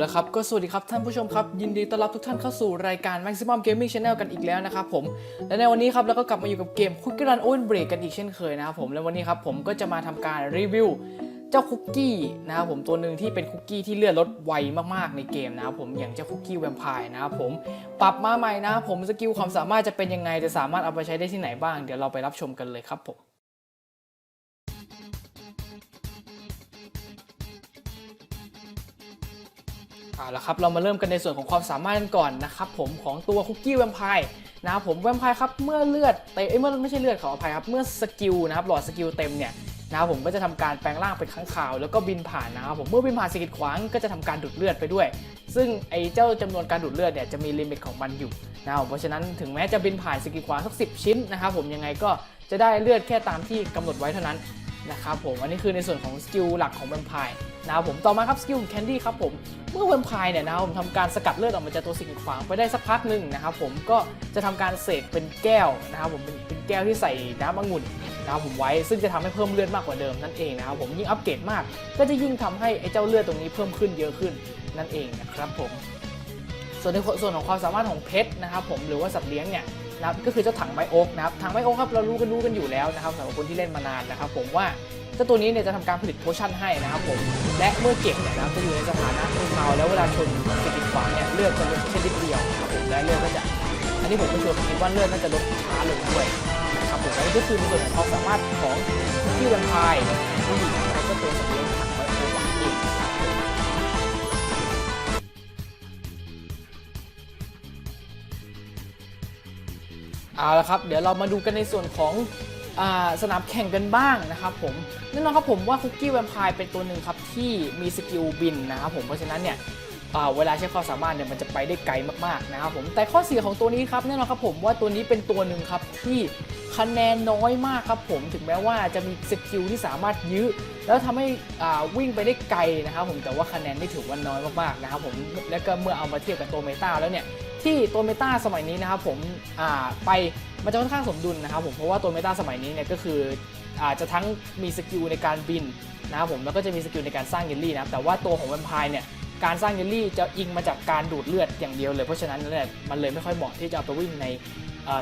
เอาละครับ ก็สวัสดีครับท่านผู้ชมครับ ยินดีต้อนรับทุกท่านเข้าสู่รายการ Maximum Gaming Channel กันอีกแล้วนะครับผม และในวันนี้ครับเราก็กลับมาอยู่กับเกม Cookie Run Owen Break กันอีกเช่นเคยนะครับผม และวันนี้ครับผมก็จะมาทำการรีวิวเจ้าคุกกี้นะครับผมตัวหนึ่งที่เป็นคุกกี้ที่เลื่อนรถไวมากๆในเกมนะครับผมอย่างเจ้าคุกกี้แวมไพร์นะครับผมปรับมาใหม่นะครับผมสกิลความสามารถจะเป็นยังไงจะสามารถเอาไปใช้ได้ที่ไหนบ้าง เดี๋ยวเราไปรับชมกันเลยครับผม เอาละครับเรามาเริ่มกันในส่วนของความสามารถกันก่อนนะครับผมของตัวคุกกี้แวมไพร์นะครับผมแวมไพร์ครับเมื่อเลือดเต็มเอ้ยเมื่อไม่ใช่เลือดขออภัยครับเมื่อสกิลนะครับหลอดสกิลเต็มเนี่ยนะครับผมก็จะทำการแปลงร่างเป็นข้างคาว แล้วก็บินผ่านนะครับผมเมื่อบินผ่านสกิลขวางก็จะทำการดูดเลือดไปด้วย ซึ่งไอ้เจ้าจำนวนการดูดเลือดเนี่ยจะมีลิมิตของมันอยู่นะครับเพราะฉะนั้นถึงแม้จะบินผ่านสกิลขวางสักสิชิ้นนะครับผมยังไงก็จะได้เลือดแค่ตามที่กำหนดไว้เท่านั้น นะครับผมอันนี้คือในส่วนของสกิลหลักของแวมไพร์นะครับผมต่อมาครับสกิลแคนดี้ครับผมเมื่อแวมไพร์เนี่ยนะครับผมทำการสกัดเลือดออกมาจากตัวสิ่งกีดขวางไปได้สักพักหนึ่งนะครับผมก็จะทำการเสกเป็นแก้วนะครับผมเป็นเป็นแก้วที่ใส่น้ำองุ่นนะครับผมไว้ซึ่งจะทำให้เพิ่มเลือดมากกว่าเดิมนั่นเองนะครับผมยิ่งอัปเกรดมาก ก็จะยิ่งทำให้ไอ้เจ้าเลือดตรงนี้เพิ่มขึ้นเยอะขึ้นนั่นเองนะครับผม ส่วนในส่วนของความสามารถของเพชรนะครับผมหรือว่าสัตว์เลี้ยงเนี่ยนะครับก็คือเจ้าถังไมโอ๊กนะครับถังไมโอ๊กครับเรารู้กันรู้กันอยู่แล้วนะครับสำหรับคนที่เล่นมานานนะครับผมว่าเจ้าตัวนี้เนี่ยจะทำการผลิตโพชั่นให้นะครับผมและเมื่อเก็บเนี่ยนะครับจะอยู่ในสถานะมือเมาแล้วเวลาชนสกิลขวางเนี่ยเลือดจะลดแค่นิดเดียวครับผมและเลือดก็จะอันนี้ผมไม่ชัวร์คิดว่าเลือดน่าจะลดช้าลงด้วยนะครับผมและนี่ก็คือในส่วนของความสามารถของที่วันพายผู้หญิงแล้วก็ตัวสัตว์เลี้ยง เอาละครับ เดี๋ยวเรามาดูกันในส่วนของสนามแข่งกันบ้างนะครับผมแน่นอนครับผมว่าคุกกี้แวมไพร์เป็นตัวหนึ่งครับที่มีสกิลบินนะครับผมเพราะฉะนั้นเนี่ยเวลาใช้ความสามารถเนี่ยมันจะไปได้ไกลมากๆนะครับผมแต่ข้อเสียของตัวนี้ครับแน่นอนครับผมว่าตัวนี้เป็นตัวหนึ่งครับที่คะแนนน้อยมากครับผมถึงแม้ว่าจะมีสกิลที่สามารถยื้อแล้วทำให้วิ่งไปได้ไกลนะครับผมแต่ว่าคะแนนไม่ถือว่าน้อยมากๆนะครับผมแล้วก็เมื่อเอามาเทียบกับตัวเมตาแล้วเนี่ย ที่ตัวเมตาสมัยนี้นะครับผมไปมันจะค่อนข้างสมดุลนะครับผมเพราะว่าตัวเมตาสมัยนี้เนี่ยก็คืออาจจะทั้งมีสกิลในการบินนะครับผมแล้วก็จะมีสกิลในการสร้างเยลลี่นะครับแต่ว่าตัวของแวมไพร์เนี่ยการสร้างเยลลี่จะอิงมาจากการดูดเลือดอย่างเดียวเลยเพราะฉะนั้นเนี่ยมันเลยไม่ค่อยเหมาะที่จะเอาไปวิ่งใน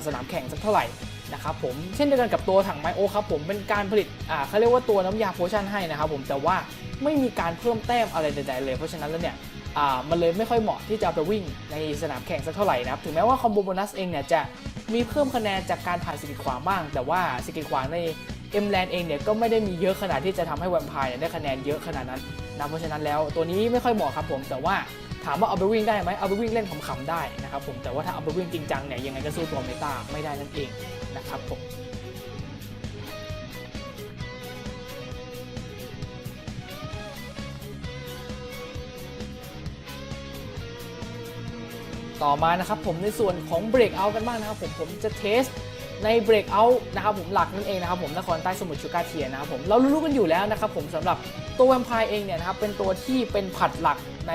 สนามแข่งสักเท่าไหร่นะครับผมเช่นเดียวกันกับตัวถังไมโอครับผมเป็นการผลิตอ่าเขาเรียกว่าตัวน้ำยาโพชั่นให้นะครับผมแต่ว่าไม่มีการเพิ่มแต้มอะไรใดๆเลย เพราะฉะนั้นแล้วเนี่ย มันเลยไม่ค่อยเหมาะที่จะเอาไปวิ่งในสนามแข่งสักเท่าไหร่นะครับ ถึงแม้ว่าคอมโบโบนัสเองเนี่ยจะมีเพิ่มคะแนนจากการผ่านสกิลขวาบ้าง แต่ว่าสกิลขวาในเอ็มแลนเองเนี่ยก็ไม่ได้มีเยอะขนาดที่จะทำให้แวมไพร์ได้คะแนนเยอะขนาดนั้นนะเพราะฉะนั้นแล้วตัวนี้ไม่ค่อยเหมาะครับผมแต่ว่าถามว่าเอาไปวิ่งได้ไหมเอาไปวิ่งเล่นขำๆได้นะครับผมแต่ว่าถ้าเอาไปวิ่งจริงจังเนี่ยยังไงก็สู้ตัวเมตาไม่ได้นั่นเองนะครับผม ต่อมานะครับผมในส่วนของ Breakout กันบ้างนะครับผมผมจะเทสใน Breakout นะครับผมหลักนั่นเองนะครับผมนครใต้สมุทรชูการ์เทียนะครับผมเรารู้ๆกันอยู่แล้วนะครับผมสำหรับตัวแวมไพร์เองเนี่ยนะครับเป็นตัวที่เป็นผัดหลักใน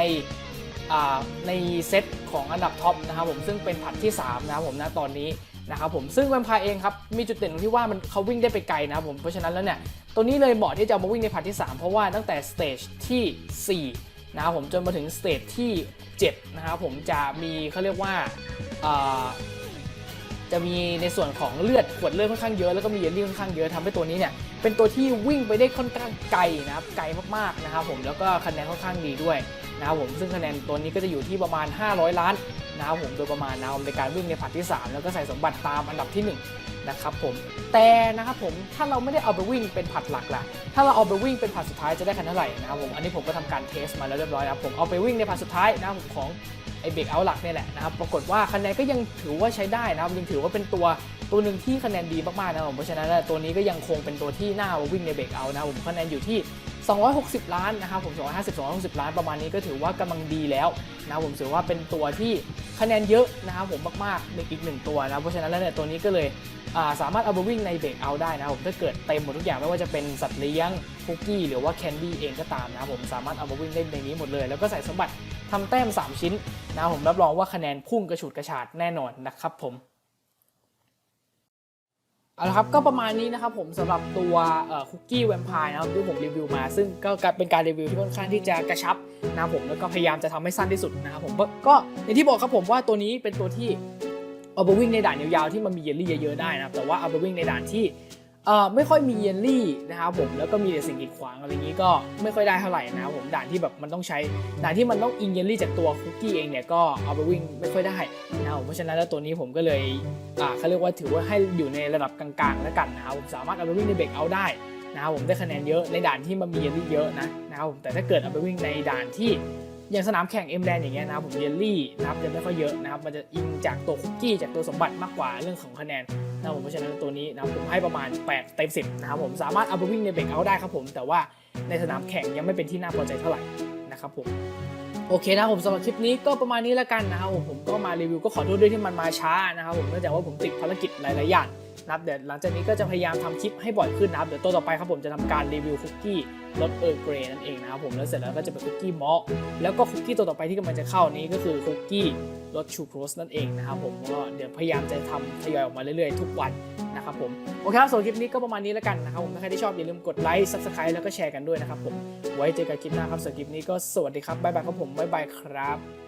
อ่าในเซตของอันดับท็อปนะครับผมซึ่งเป็นผัดที่3นะครับผมนะตอนนี้นะครับผมซึ่งแวมไพร์เองครับมีจุดเด่นตรงที่ว่ามันเขาวิ่งได้ไปไกลนะครับผมเพราะฉะนั้นแล้วเนี่ยตัวนี้เลยเหมาะที่จะมาวิ่งในผัดที่ 3 เพราะว่าตั้งแต่สเตจที่ 4 นะครับผมจนมาถึงสเตจที่7นะครับผมจะมีเขาเรียกว่าจะมีในส่วนของเลือดขวดเลือดค่อนข้างเยอะแล้วก็มีเยลลี่ค่อนข้างเยอะทำให้ตัวนี้เนี่ยเป็นตัวที่วิ่งไปได้ค่อนข้างไกลนะครับไกลมากๆนะครับผมแล้วก็คะแนนค่อนข้างดีด้วย นะครับผมซึ่งคะแนนตัวนี้ก็จะอยู่ที่ประมาณ 500 ล้านนะครับผมโดยประมาณนะครับในการวิ่งในผัดที่ 3 แล้วก็ใส่สมบัติตามอันดับที่ 1 นะครับผมแต่นะครับผมถ้าเราไม่ได้เอาไปวิ่งเป็นผัดหลักล่ะถ้าเราเอาไปวิ่งเป็นผัดสุดท้ายจะได้คะแนนเท่าไหร่นะครับผมอันนี้ผมก็ทำการเทสมาแล้วเรียบร้อยนะครับผมเอาไปวิ่งในผัดสุดท้ายนะครับผมของไอเบรกเอาหลักเนี่ยแหละนะครับปรากฏว่าคะแนนก็ยังถือว่าใช้ได้นะครับยังถือว่าเป็นตัวตัวหนึ่งที่คะแนนดีมากๆนะครับผมเพราะฉะนั้นตัวนี้ก็ยังคงเป็นตัวที่น่าเอาวิ่งในเบรกเอานะครับผมคะแนนอยู่ที่ 260 ล้านนะครับผม 250 260 ล้านประมาณนี้ก็ถือว่ากำลังดีแล้วนะผมถือว่าเป็นตัวที่คะแนนเยอะนะครับผมมากๆในอีกหนึ่งตัวนะเพราะฉะนั้นแล้วเนี่ยตัวนี้ก็เลยาสามารถเอาไปวิ่งในเบรกเอาได้นะครับผมถ้าเกิดเต็มหมดทุกอย่างไม่ว่าจะเป็นสัตว์เลี้ยงคุกกี้หรือว่าแคนดี้เองก็ตามนะครับผมสามารถเอามาวิ่งเล่นในนี้หมดเลย แล้วก็ใส่สมบัติทำแต้ม 3 ชิ้นนะผมรับรองว่าคะแนนพุ่งกระฉูดกระฉาดแน่นอนนะครับผม เอาละครับก็ประมาณนี้นะครับผมสำหรับตัวคุกกี้แวมไพร์นะครับที่ผมรีวิวมา ซึ่งก็เป็นการรีวิวที่ค่อนข้างที่จะกระชับนะครับผมแล้วก็พยายามจะทำให้สั้นที่สุดนะครับผมก็ก็อย่างที่บอกครับผมว่าตัวนี้เป็นตัวที่เอาไปวิ่งในด่านยาวๆที่มันมีเยลลี่เยอะๆได้นะครับแต่ว่าเอาไปวิ่งในด่านที่ เอ่อไม่ค่อยมีเยลลี่นะครับผมแล้วก็มีแต่สิ่งกีดขวางอะไรอย่างนี้ก็ไม่ค่อยได้เท่าไหร่นะครับผมด่านที่แบบมันต้องใช้ด่านที่มันต้องอิงเยลลี่จากตัวคุกกี้เองเนี่ยก็เอาไปวิ่งไม่ค่อยได้นะครับผมเพราะฉะนั้นแล้วตัวนี้ผมก็เลยอ่าเขาเรียกว่าถือว่าให้อยู่ในระดับกลางๆแล้วกันนะครับผมสามารถเอาไปวิ่งในเบรกเอาได้นะครับผมได้คะแนนเยอะในด่านที่มันมีเยลลี่เยอะนะนะครับผมแต่ถ้าเกิดเอาไปวิ่งในด่านที่ อย่างสนามแข่งเอ็มแลนอย่างเงี้ยนะครับผมเยลลี่นะครับจะไม่ค่อยเยอะนะครับมันจะอิงจากตัวคุกกี้จากตัวสมบัติมากกว่าเรื่องของคะแนนนะครับผมเพราะฉะนั้นตัวนี้นะครับผมให้ประมาณ 8 เต็ม 10 นะครับผมสามารถเอาไปวิ่งในเบรกเอาได้ครับผมแต่ว่าในสนามแข่งยังไม่เป็นที่น่าพอใจเท่าไหร่นะครับผมโอเคนะครับผมสำหรับคลิปนี้ก็ประมาณนี้แล้วกันนะครับผมผมก็มารีวิวก็ขอโทษด้วยที่มันมาช้านะครับผมเนื่องจากว่าผมติดภารกิจหลายๆอย่าง นะครับเดี๋ยวหลังจากนี้ก็จะพยายามทำคลิปให้บ่อยขึ้นนะครับเดี๋ยวตัวต่อไปครับผมจะทำการรีวิวคุกกี้รสเออร์เกรนั่นเองนะครับผมแล้วเสร็จแล้วก็จะเป็นคุกกี้มอลแล้วก็คุกกี้ตัวต่อไปที่กำลังจะเข้านี้ก็คือคุกกี้รสชูโครสนั่นเองนะครับผมก็เดี๋ยวพยายามจะทำทยอยออกมาเรื่อยๆ ทุกวันนะครับผมโอเคครับสำหรับคลิปนี้ก็ประมาณนี้แล้วกันนะครับผมถ้าใครที่ชอบอย่าลืมกดไลค์ซับสไครต์แล้วก็แชร์กันด้วยนะครับผมไว้เจอกันคลิปหน้าครับสำหรับคลิปนี้ก็สวัสดีครับบ๊ายบายครับผมบ๊ายบายครับ